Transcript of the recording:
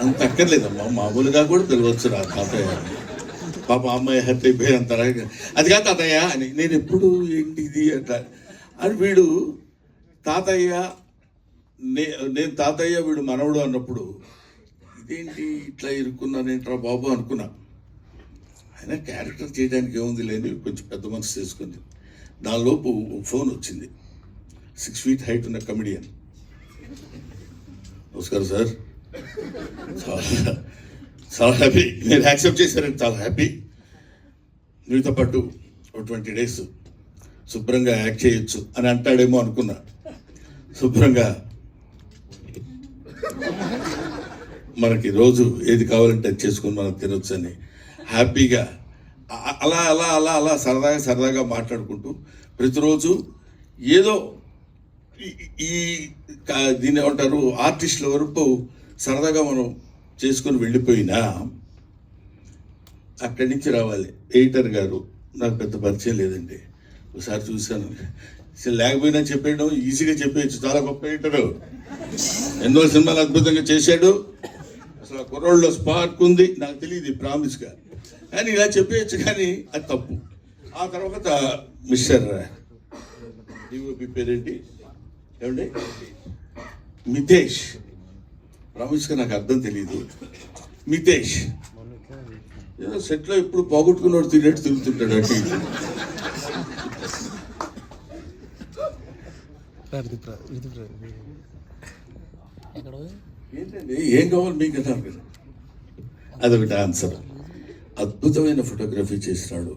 అంత అక్కర్లేదమ్మా. మామూలుగా కూడా పిలవచ్చు రా తాతయ్య. పాప అమ్మాయి హత్య అయిపోయి అంత అది కాదు తాతయ్య అని. నేను ఎప్పుడు ఏంటి ఇది అంట అని వీడు తాతయ్య నే నేను తాతయ్య వీడు మనవడు అన్నప్పుడు ఇదేంటి ఇట్లా ఇరుక్కున్నానేంట్రా బాబు అనుకున్నా. ఆయన క్యారెక్టర్ చేయడానికి ఏముంది లేని కొంచెం పెద్ద మనసు చేసుకుంది. దానిలోపు ఫోన్ వచ్చింది. సిక్స్ ఫీట్ హైట్ ఉన్న కమెడియన్. నమస్కారం సార్. చాలా చాలా హ్యాపీ మీరు యాక్సెప్ట్ చేశారని చాలా హ్యాపీ మీతో పాటు ఒక ట్వంటీ డేస్ శుభ్రంగా యాక్ట్ చేయొచ్చు అని అంటాడేమో అనుకున్నా. శుభ్రంగా. మనకి రోజు ఏది కావాలంటే అది చేసుకుని మనం తినొచ్చు అని హ్యాపీగా అలా అలా అలా అలా సరదాగా సరదాగా మాట్లాడుకుంటూ ప్రతిరోజు ఏదో ఈ- దీన్ని ఏమంటారు? ఆర్టిస్టుల వరకు సరదాగా మనం చేసుకొని వెళ్ళిపోయినా అక్కడి నుంచి రావాలి. ఎడిటర్ గారు నాకు పెద్ద పరిచయం లేదండి. ఒకసారి చూశాను. లేకపోయినా చెప్పేయడం ఈజీగా చెప్పేయచ్చు. చాలా గొప్ప ఎడిటరు. ఎన్నో సినిమాలు అద్భుతంగా చేశాడు. అసలు ఆ కుర్రోళ్ళలో స్పార్క్ ఉంది. నాకు తెలియదు ప్రామిస్గా కానీ ఇలా చెప్పేయచ్చు కానీ అది తప్పు. ఆ తర్వాత మిస్టర్ డిఓపి పేరేంటి? ఏమండి? మితేష్. ప్రామిస్గా నాకు అర్థం తెలియదు మితేష్. ఏదో సెట్లో ఎప్పుడు పోగొట్టుకున్నాడు తిరిగేట్టు తిరుగుతుంటాడు అటు. ఏంటండి? ఏం కావాలి మీకు అన్నారు కదా అదొకటి ఆన్సర్. అద్భుతమైన ఫోటోగ్రఫీ చేసినాడు